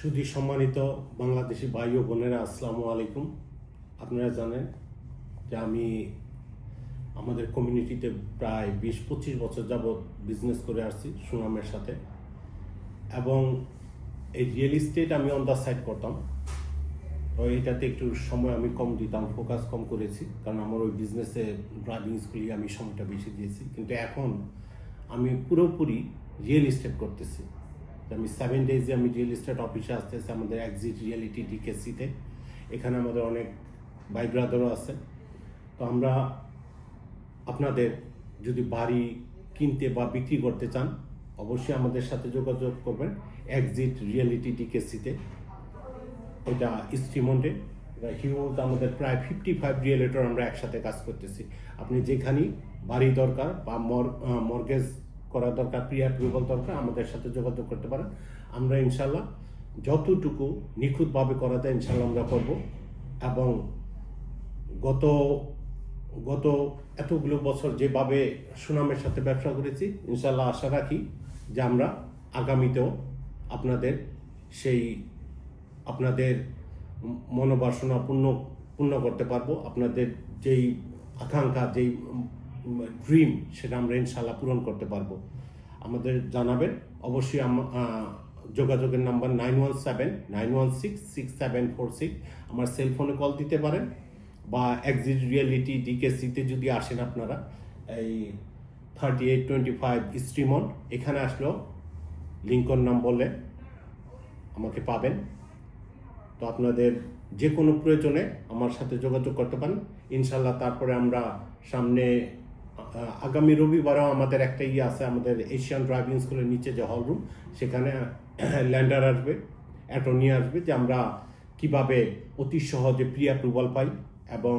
সুধী সম্মানিত বাংলাদেশি ভাই ও বোনেরা, আসসালামু আলাইকুম। আপনারা জানেন যে আমি আমাদের কমিউনিটিতে প্রায় বিশ পঁচিশ বছর যাবৎ বিজনেস করে আসছি সুনামের সাথে। এবং এই রিয়েল এস্টেট আমি অন দ্য সাইড করতাম। তো এটাতে একটু সময় আমি কম দিতাম ফোকাস কম করেছি। কারণ আমার ওই বিজনেসে ড্রাইভিং স্কুলে আমি সময়টা বেশি দিয়েছি। কিন্তু এখন আমি পুরোপুরি রিয়েল এস্টেট করতেছি। আমি সেভেন ডেজে আমি রিয়েল এস্টেট অফিসে আসতেছি আমাদের এক্সিট রিয়েলিটি ডিকেসিতে এখানে আমাদের অনেক ভাই ব্রাদারও আছে। তো আমরা আপনাদের যদি বাড়ি কিনতে বা বিক্রি করতে চান, অবশ্যই আমাদের সাথে যোগাযোগ করবেন এক্সিট রিয়েলিটি ডিকেসিতে এটা স্ট্রিমন্ডে হিউজ আমাদের প্রায় ফিফটি ফাইভ রিয়েলেটর আমরা একসাথে কাজ করতেছি। আপনি যেখানেই বাড়ি দরকার বা মর্গেজ করা দরকার প্রি অ্যাপ্রুভাল দরকার, আমাদের সাথে যোগাযোগ করতে পারেন। আমরা ইনশাল্লাহ যতটুকু নিখুঁতভাবে করা যায় ইনশাল্লাহ আমরা করব এবং গত গত এতগুলো বছর যেভাবে সুনামের সাথে ব্যবসা করেছি ইনশাল্লাহ আশা রাখি যে আমরা আগামীতেও আপনাদের সেই, আপনাদের মনোবাসনা পূর্ণ পূর্ণ করতে পারব। আপনাদের যেই আকাঙ্ক্ষা, যেই ড্রিম সেটা আমরা ইনশাল্লাহ পূরণ করতে পারব। আমাদের জানাবেন। অবশ্যই যোগাযোগের number nine one seven, nine one six six seven four six. আমার সেলফোনে কল দিতে পারেন। বা এক্সিট রিয়েলিটি ডিকেসিতে যদি আসেন আপনারা, এই থার্টি এইট টোয়েন্টি ফাইভ স্ট্রিমন এখানে আসলেও লিঙ্কন নাম বলে আমাকে পাবেন। তো আপনাদের যে কোনো প্রয়োজনে আমার সাথে যোগাযোগ করতে পারেন। ইনশাল্লাহ তারপরে আমরা সামনে আগামী রবিবারও আমাদের একটা ইয়ে আছে, আমাদের এশিয়ান ড্রাইভিং স্কুলের নিচে যে হল রুম সেখানে ল্যান্ডার আসবে অ্যাটর্নি আসবে যে আমরা কীভাবে অতি সহজে প্রি অ্যাপ্রুভাল পাই এবং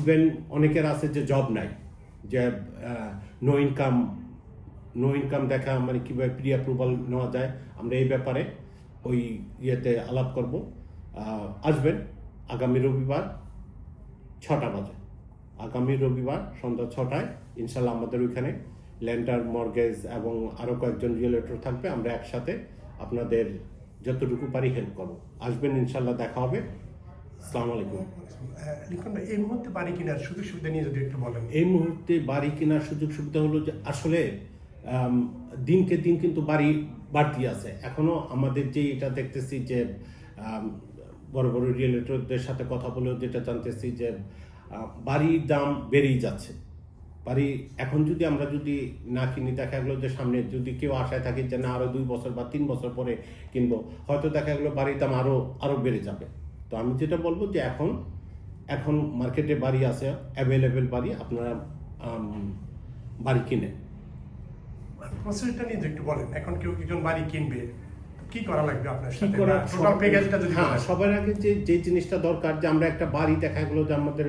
ইভেন অনেকের আছে যে জব নাই, যে নো ইনকাম নো ইনকাম দেখা মানে কীভাবে প্রি অ্যাপ্রুভাল নেওয়া যায়, আমরা এই ব্যাপারে ওই ইয়েতে আলাপ করব। আসবেন আগামী রবিবার ছটা বাজে। আগামী রবিবার সন্ধ্যা ছটায় ইনশাল্লাহ আমাদের ওইখানে ল্যান্ডার মর্গেজ এবং আরও কয়েকজন রিয়েলেটর থাকবে। আমরা একসাথে আপনাদের যতটুকু পারি হেল্প করব। আসবেন ইনশাল্লাহ দেখা হবে। আসসালামু আলাইকুম। এই মুহূর্তে বাড়ি কেনার সুযোগ সুবিধা নিয়ে যদি একটু বলেন। এই মুহূর্তে বাড়ি কেনার সুযোগ সুবিধা হলো যে আসলে দিনকে দিন কিন্তু বাড়ি বাড়তি আছে। এখনও আমাদের যে এটা দেখতেছি যে বড় বড় রিয়েলিটরদের সাথে কথা বলেও যেটা জানতেছি যে বাড়ির দাম বেড়েই যাচ্ছে। বাড়ি এখন যদি আমরা যদি না কিনি দেখা গেলো যে সামনে যদি কেউ আশায় থাকে যে না আরও দুই বছর বা তিন বছর পরে কিনবো হয়তো দেখা গেলো বাড়ির দাম আরও আরও বেড়ে যাবে। তো আমি যেটা বলব যে এখন এখন মার্কেটে বাড়ি আছে অ্যাভেলেবেল বাড়ি আপনারা বাড়ি কিনে। প্রসেসটা নিয়ে একটু বলেন এখন কেউ একজন বাড়ি কিনবে কি করা লাগবে আপনার সাথে? টোটাল প্যাকেজটা যদি হ্যাঁ। সবার আগে যে যে জিনিসটা দরকার যে আমরা একটা বাড়ি দেখা গেলো যে আমাদের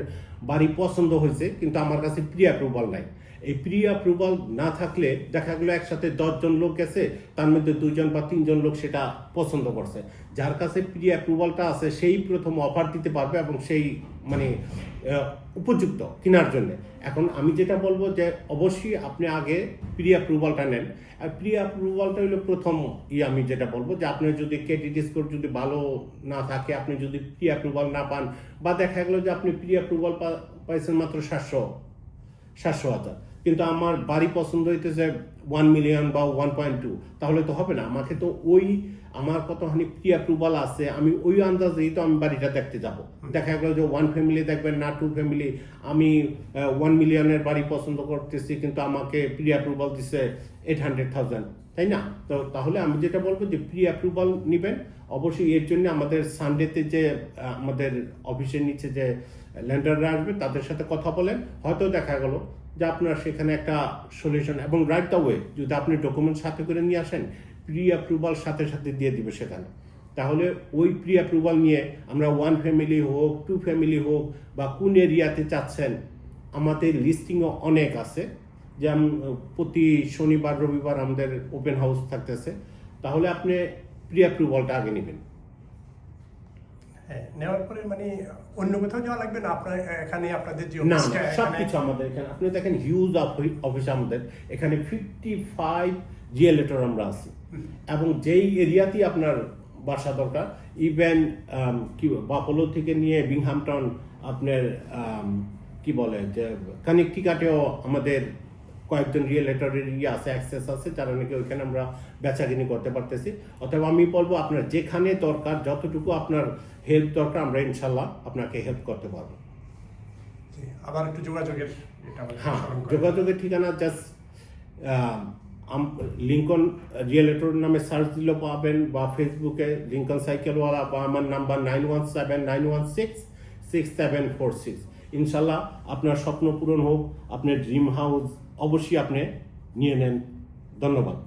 বাড়ি পছন্দ হয়েছে, কিন্তু আমার কাছে প্রি অ্যাপ্রুভাল নাই। এই প্রি অ্যাপ্রুভাল না থাকলে দেখা গেলো একসাথে দশজন লোক গেছে, তার মধ্যে দুইজন বা তিনজন লোক সেটা পছন্দ করছে। যার কাছে প্রি অ্যাপ্রুভালটা আছে, সেই প্রথম অফার দিতে পারবে এবং সেই মানে উপযুক্ত কেনার জন্য। এখন আমি যেটা বলব যে, অবশ্যই আপনি আগে প্রি অ্যাপ্রুভালটা নেন। আর প্রি অ্যাপ্রুভালটা হলো প্রথম ই আমি যেটা বলব যে আপনার যদি ক্রেডিট স্কোর যদি ভালো না থাকে, আপনি যদি প্রি অ্যাপ্রুভাল না পান, বা দেখা গেলো যে আপনি প্রি অ্যাপ্রুভাল পাইছেন মাত্র সাতশো সাতশো হাজার। কিন্তু আমার বাড়ি পছন্দ হইতেছে ওয়ান মিলিয়ন বা ওয়ান পয়েন্ট টু তাহলে তো হবে না। আমাকে তো ওই, আমার কতখানি প্রি অ্যাপ্রুভাল আছে, আমি ওই আন্দাজেই তো আমি বাড়িটা দেখতে যাব। দেখা গেল যে ওয়ান ফ্যামিলি দেখবেন না টু ফ্যামিলি আমি ওয়ান মিলিয়নের বাড়ি পছন্দ করতেছি, কিন্তু আমাকে প্রি অ্যাপ্রুভাল দিছে এইট হান্ড্রেড থাউজেন্ড তাই না? তো তাহলে আমি যেটা বলব যে প্রি অ্যাপ্রুভাল নেবেন। অবশ্যই এর জন্য আমাদের সানডেতে যে আমাদের অফিসের নিচে যে ল্যান্ডাররা আসবে, তাদের সাথে কথা বলেন। হয়তো দেখা গেল যে আপনার সেখানে একটা সলিউশন এবং রাইট দ্য ওয়ে যদি আপনি ডকুমেন্ট সাথে করে নিয়ে আসেন প্রি অ্যাপ্রুভাল সাথে সাথে দিয়ে দিবে সেখানে। তাহলে ওই প্রি অ্যাপ্রুভাল নিয়ে আমরা ওয়ান ফ্যামিলি হোক টু ফ্যামিলি হোক বা কোন এরিয়াতে চাচ্ছেন, আমাদের লিস্টিংও অনেক আছে। যেমন প্রতি শনিবার, রবিবার আমাদের ওপেন হাউস থাকতেছে। তাহলে আপনি প্রি অ্যাপ্রুভালটা আগে নেবেন। নেওয়ার পরে মানে অন্য কোথাও যাওয়া লাগবে না? আপনার এখানে আপনাদের যে না না সব কিছু আমাদের এখানে। আপনি দেখেন হিউজ অফিস আমাদের। এখানে ফিফটি ফাইভ জিএলেটর আমরা আছি। এবং যেই এরিয়াতেই আপনার বাসা দরকার ইভেন কি বাপলো থেকে নিয়ে বিংহামটন আপনার আম, কি বলে যে কানেকটিকাটেও আমাদের কয়েকজন রিয়েল রিয়েলেটরের ইয়ে আছে অ্যাক্সেস আছে যারা নাকি ওইখানে আমরা বেচাকিনি করতে পারতেছি। অথবা আমি বলব আপনার যেখানে দরকার যতটুকু আপনার হেল্প দরকার আমরা ইনশাল্লাহ আপনাকে হেল্প করতে পারব। আবার একটু যোগাযোগের হ্যাঁ যোগাযোগের ঠিকানা জাস্ট লিঙ্কন রিয়েলেটর নামে সার্চ দিলেও পাবেন বা ফেসবুকে লিঙ্কন সাইকেলওয়ালা বা আমার number nine one seven nine one six six seven four six ইনশাল্লাহ আপনার স্বপ্ন পূরণ হোক আপনার ড্রিম হাউস অবশ্যই আপনি নিয়ে নেন। ধন্যবাদ।